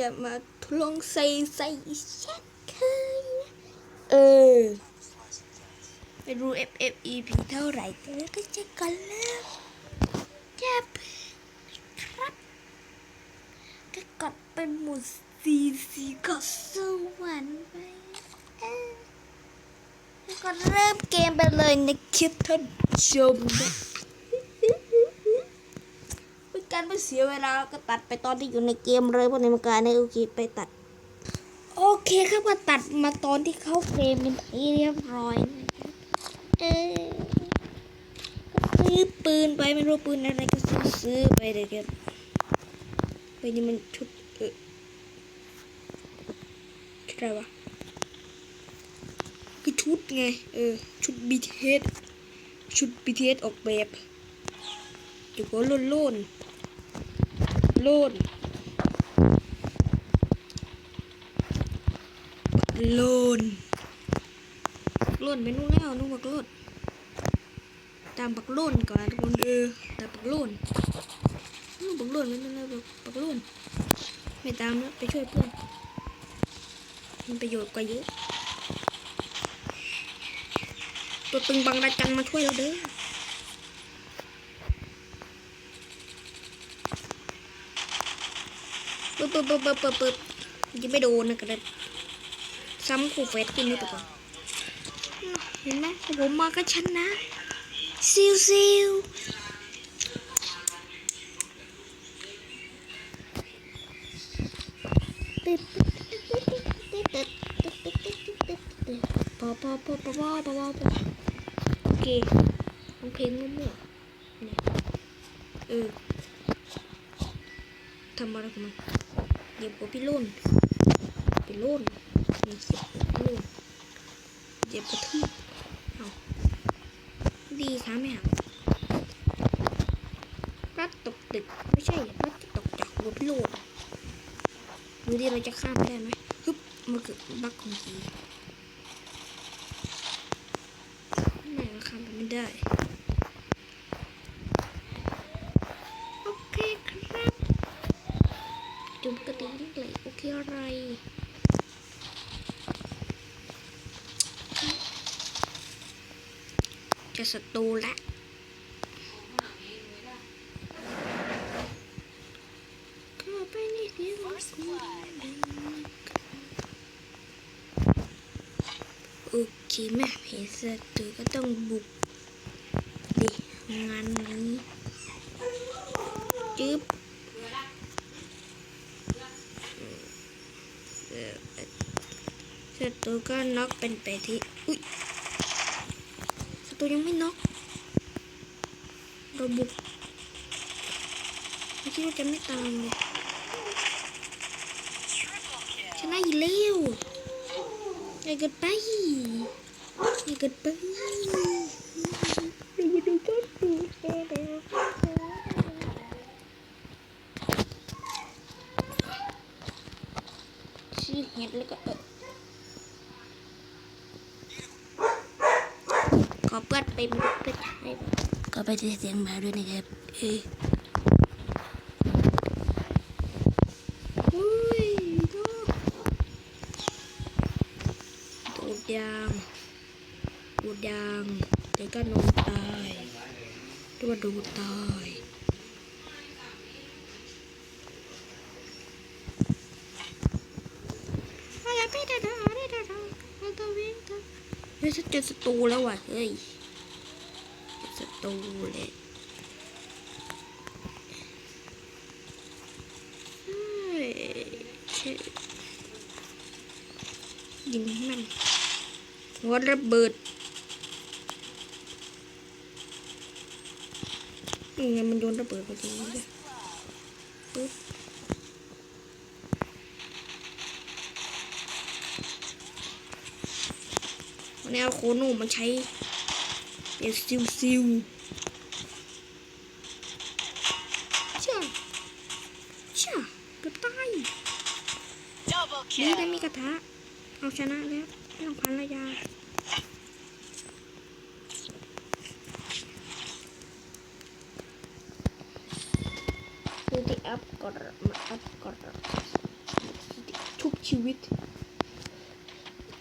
จะมาทดลองใส่ใส่อีกเช่นเคยนะเออไม่รู้ FF EP เท่าไหร่แต่แล้วก็จะกันแล้วจะเพิ่งครับก็กดเป็นหมุดสีสีก็สวรรค์ไปเออแล้วก็เริ่มเกมไปเลยในคลิปท่านผู้ชมนะเป็น การไม่เสียเวลาก็ตัดไปตอนที่อยู่ในเกมเลยเพราะในมันการในโอเคไปตัด โอเคครับก็ตัดมาตอนที่เข้าเกมเป็นที่เรียบร้อยนะครับเออซื้อปืนไปไม่รู้ปืนอะไรก็ซื้อซื้อไปเลยครับเฮ้ยนี่มันชุดเออชุดอะไรวะคือชุดไงเออชุด BTS ชุด BTS ออกแบบเดี๋ยวก็โล่นโล่นล่นล่นโล่นไปนู่นแล้วนู่นบักล่นตามบักล่นก่อนทุกคนเออตามบักล่นอืมบักล่นไม่เป็นไรบักบักล่นไม่ตามแล้วไปช่วยเพื่อนมีประโยชน์กว่าเยอะตัวตึงบังราจันมาช่วยเราเด้อ ปึ๊บปึ๊บปึ๊บปึ๊บปึ๊บปึ๊บยังไม่โดนนะกระเด็นซ้ำคู่เฟสขึ้นนี่ไปก่อนเห็นไหมผมมาก็ชนะซิวซิวพอพอพอพอพอพอพอโอเคโอเคมั่วๆเนี่ยเออทำอะไรของมัน เดี๋ยวพี่ลุ่นพี่ลุ่นนี่เสียบพี่ลุ่นเดี๋ยวกระทืบเอาดีค่ะแม่รัดตกตึกไม่ใช่รัดตกจากหัวพี่ลุ่นดูดิเราจะข้ามได้ไหมฮึบมันคือบักของกีไม่ราคาไม่ได้ โอเคครับจุ่ม กระดิ่งเลยโอเคอะไรจะศัตรูละเข้าไปในเสียงรถกูโอเคแม่เพจศัตรูก็ต้องบุกดิงานนี้จึ๊บเอ่อศั ตูก็น็อกเป็นไปที่ อุ้ยศัตรูยังไม่น็อกเราบุกไม่คิดว่าจะไม่ตามเลยชนะอีกแล้วไอ้เกิดไปไอ้เกิดไปดูดูกันดูชื่อเห็ดแล้วก็เออขอ เปิดไปมันเปิดท้ายก็ไปเสียงมาด้วยนะครับเอออุ้ยโดนโดดยางโดดยางเดี๋ยวก็นอนตายตัวดูตายอะไรพี่ดาดาดาดาดาตัววิ่งตัวเฮ้ยฉันเจอศัตรูแล้วว่ะเฮ้ยศั ตูเลยยิงให้มันหัวระเบิดยังไงมันโยนระเบิดไปตรงนี้เลยปึ๊บแนวโคโนมันใช้ เป็นซิวซิวช่าช่าเกือบตาย Double นี่ kill. ได้มีกระทะ เอาชนะแล้วไม่ต้องพันระยาดูที่อัพก่อนมาอัพก่อนชีวิต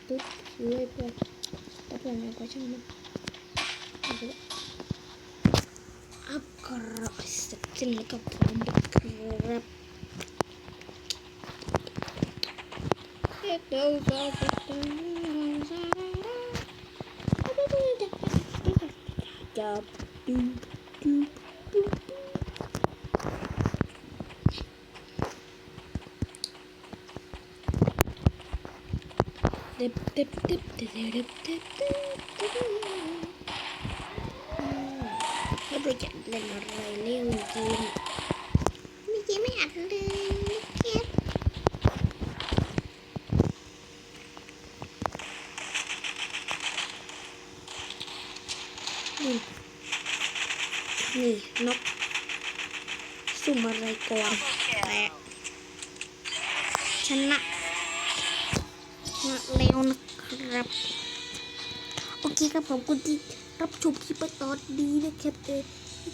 ปึ๊บเลื่อยไปแล้วเปลี่ยนอะไรก็ช่างมันเอาไปละอัพ กระเสร็จสิ้นแล้ว ก็พร้อยวจะเล้วเราจะเล่นอะไรเล่นเกมนี่เกมไม่อัดเลยเกมนี่นี่นกสุ่มอะไรก่อนแตะชนะชนะแล้วนะครับ เคครับผมคุณที่รับชมคลิปตอนนี้นะครับเออ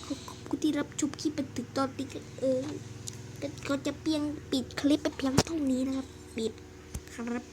ขอบคุณที่รับชมคลิปถึงตอนนี้ก็เออก็ก็จะเพียงปิดคลิปไปเพียงเท่านี้นะครับ ปิดครับ